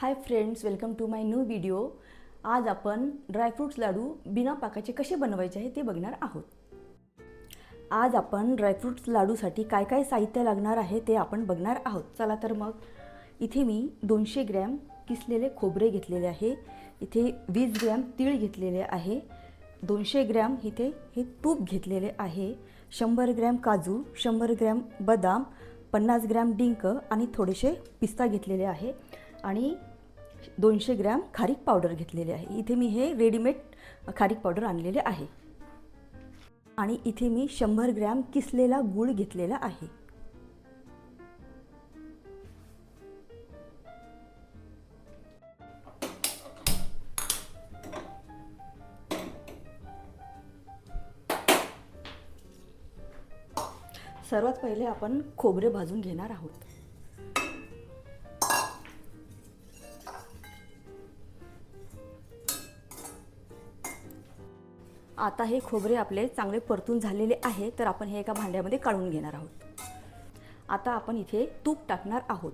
Hi friends welcome to my new video आज आपण dry fruits लाडू बिना पाकाचे कसे बनवायचे आहे ते बघणार आहोत. आज आपण ड्रायफ्रूट्स लाडूसाठी काय काय साहित्य लागणार आहे ते आपण बघणार आहोत. चला तर मग इथे मी दोनशे ग्रॅम किसलेले खोबरे घेतलेले आहे. इथे वीस ग्रॅम तीळ घेतलेले आहे. दोनशे ग्रॅम इथे हे तूप घेतलेले आहे. शंभर ग्रॅम काजू शंभर ग्रॅम बदाम पन्नास ग्रॅम डिंक आणि थोडेसे पिस्ता घेतलेले आहे. आणि दोनशे ग्रॅम खारीक पावडर घेतलेली आहे. इथे मी हे रेडीमेड खारीक पावडर आणलेले आहे. आणि इथे मी शंभर ग्रॅम किसलेला गूळ घेतलेला आहे. सर्वात पहिले आपण खोबरे भाजून घेणार आहोत. आता हे खोबरे आपले चांगले परतून झालेले आहे तर आपण हे एका भांड्यामध्ये काढून घेणार आहोत. आता आपण इथे तूप टाकणार आहोत.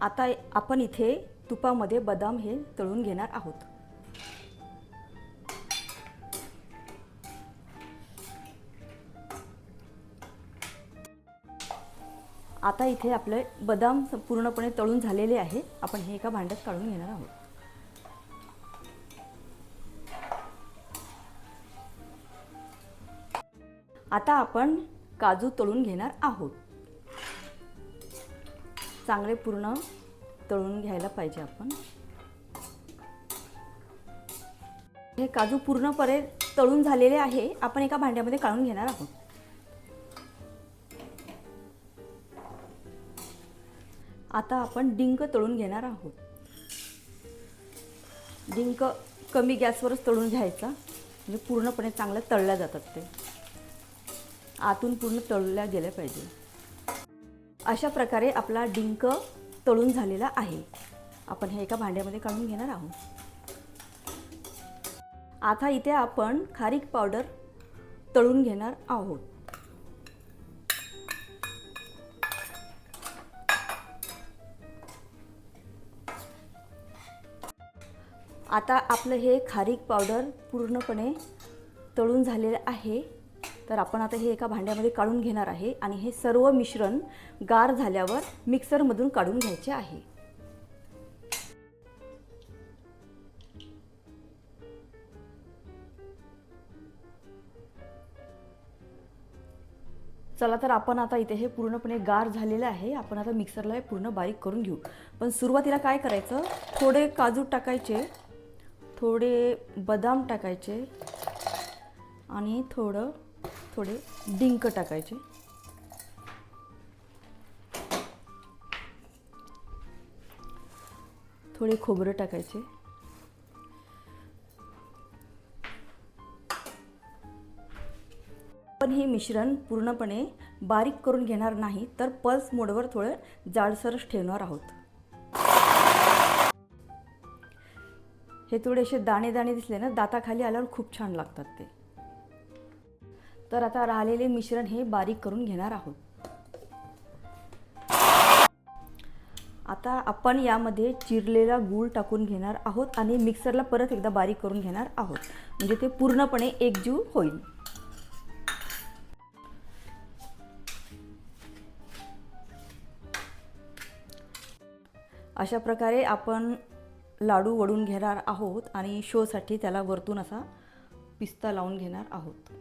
आता आपण इथे तुपामध्ये बदाम हे तळून घेणार आहोत. आता इथे आपले बदाम पूर्णपणे तळून झालेले आहे. आपण हे एका भांड्यात काढून घेणार आहोत. आता आपण काजू तळून घेणार आहोत. चांगले पूर्ण तळून घ्यायला पाहिजे आपण. हे काजू पूर्णपणे तळून झालेले आहे. आपण एका भांड्यामध्ये काढून घेणार आहोत. आता आपण डिंक तळून घेणार आहोत. डिंक कमी गॅसवरच तळून घ्यायचा. म्हणजे पूर्णपणे चांगलं तळल्या जातात ते. आतून पूर्ण तळल्या गेल्या पाहिजे. अशा प्रकारे आपला डिंक तळून झालेला आहे. आपण हे एका भांड्यामध्ये काढून घेणार आहोत. आता इथे आपण खारीक पावडर तळून घेणार आहोत. आता आपलं हे खारीक पावडर पूर्णपणे तळून झालेलं आहे. तर आपण आता हे एका भांड्यामध्ये काढून घेणार आहे आणि हे सर्व मिश्रण गार झाल्यावर मिक्सरमधून काढून घ्यायचे आहे. चला तर आपण आता इथे हे पूर्णपणे गार झालेलं आहे. आपण आता मिक्सरला हे पूर्ण बारीक करून घेऊ. पण सुरुवातीला काय करायचं? थोडे काजू टाकायचे. थोडे बदाम टाकायचे आणि थोडं थोडे डिंक टाकायचे. थोडे खोबरं टाकायचे. पण हे मिश्रण पूर्णपणे बारीक करून घेणार नाही तर पल्स मोडवर थोडं जाडसरच ठेवणार आहोत. हे थोडेसे दाणे दाणे दिसले ना दाताखाली आल्यावर खूप छान लागतात ते. तर आता राहिलेले मिश्रण हे बारीक करून घेणार आहोत. आता आपण यामध्ये चिरलेला गूळ टाकून घेणार आहोत आणि मिक्सरला परत एकदा बारीक करून घेणार आहोत. म्हणजे ते पूर्णपणे एकजीव होईल. अशा प्रकारे आपण लाडू वडून घेणार आहोत आणि शोसाठी त्याला वरतून असा पिस्ता लावून घेणार आहोत.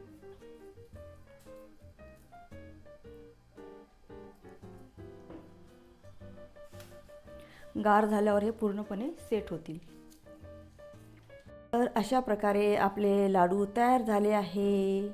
गार झाल्यावर हे पूर्णपणे सेट होतील. तर अशा प्रकारे आपले लाडू तयार झाले आहे.